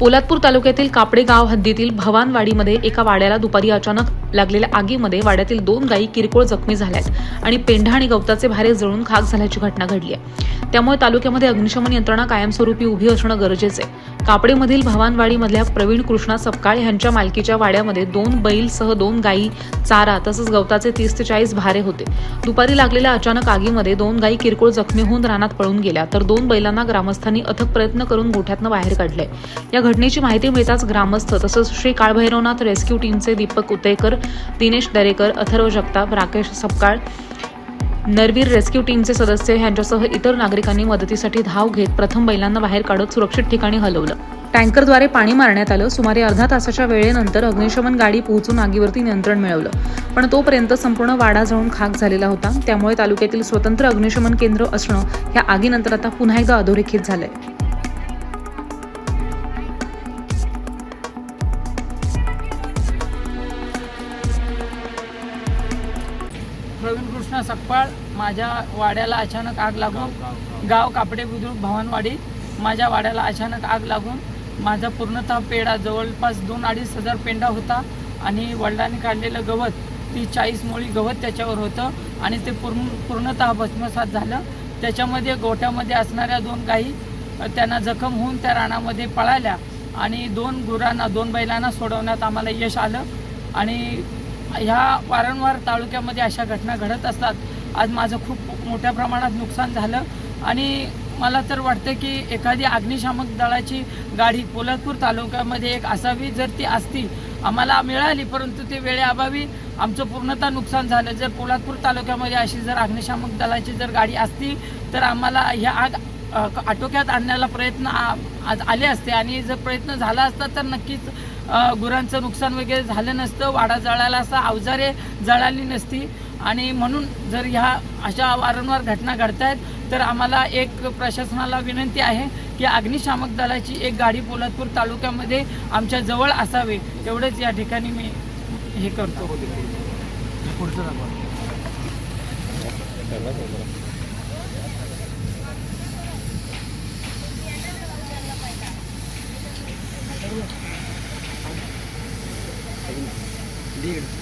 पोलादपूर तालुक्यातील कापडे गाव हद्दीतील भवानवाडीमध्ये एका वाड्याला दुपारी अचानक लागलेल्या आगीमध्ये वाड्यातील दोन गायी किरकोळ जखमी झाल्यात आणि पेंढा आणि गवताचे भारे जळून खाक झाल्याची घटना घडली आहे. त्यामुळे तालुक्यामध्ये अग्निशमन यंत्रणा कायमस्वरूपी उभी असणं गरजेचं आहे. कापडेमधील भवानवाडीमधल्या प्रवीण कृष्णा सपकाळ यांच्या मालकीच्या वाड्यामध्ये दोन बैलसह दोन गायी चारा तसंच गवताचे तीस ते चाळीस भारे होते. दुपारी लागलेल्या अचानक आगीमध्ये दोन गायी किरकोळ जखमी होऊन रानात पळून गेल्या तर दोन बैलांना ग्रामस्थांनी अथक प्रयत्न करून गोठ्यातनं बाहेर काढले या घटनेची माहिती मिळताच ग्रामस्थ तसंच श्री काळभैरवनाथ रेस्क्यू टीमचे दीपक उतेकर दिनेश दरेकर अथर्व जगताप राकेश सपकाळ नरवीर रेस्क्यू टीमचे सदस्य यांच्यासह इतर नागरिकांनी मदतीसाठी धाव घेत प्रथम बैलांना बाहेर काढत सुरक्षित ठिकाणी हलवलं. टँकरद्वारे पाणी मारण्यात आलं. सुमारे अर्धा तासाच्या वेळेनंतर अग्निशमन गाडी पोहोचून आगीवरती नियंत्रण मिळवलं. पण तोपर्यंत संपूर्ण वाडा जळून खाक झालेला होता. त्यामुळे तालुक्यातील स्वतंत्र अग्निशमन केंद्र असणं ह्या आगीनंतर आता पुन्हा एकदा अधोरेखित झालंय. प्रवीण कृष्ण सकपाळ माझ्या वाड्याला अचानक आग लागून गाव कापडे बुद्रुक भवानवाडी माझ्या वाड्याला अचानक आग लागून माझा पूर्णतः पेढा जवळपास दोन अडीच हजार पेंडा होता आणि वडिलांनी काढलेलं गवत ती चाळीस मोळी गवत त्याच्यावर होतं आणि ते पूर्ण पूर्णतः भस्मसात झालं. त्याच्यामध्ये गोठ्यामध्ये असणाऱ्या दोन गायी अ, त्यांना जखम होऊन त्या रानामध्ये पळाल्या आणि दोन गुरांना दोन बैलांना सोडवण्यात आम्हाला यश आलं आणि ह्या वारंवार तालुक्यामध्ये अशा घटना घडत असतात. आज माझं खूप मोठ्या प्रमाणात नुकसान झालं आणि मला तर वाटतं की एखादी अग्निशामक दलाची गाडी पोलादपूर तालुक्यामध्ये एक असावी जर ती असती आम्हाला मिळाली परंतु ते वेळेअभावी आमचं पूर्णतः नुकसान झालं. जर पोलादपूर तालुक्यामध्ये अशी जर अग्निशामक दलाची जर गाडी असती तर आम्हाला ह्या आग आटोक्यात आणण्याला प्रयत्न आ- आज आले असते. आणि जर प्रयत्न झाला असता तर नक्कीच गुरांचं नुकसान वगैरे झालं नसतं वाडा जळाला असं अवजारे जळाली नसती. आणि म्हणून जर ह्या अशा वारंवार घटना घडत आहेत तर आम्हाला एक प्रशासनाला विनंती आहे की अग्निशामक दलाची एक गाडी पोलादपूर तालुक्यामध्ये आमच्या जवळ असावी. एवढंच या ठिकाणी मी हे करतो. पुढचं 这个。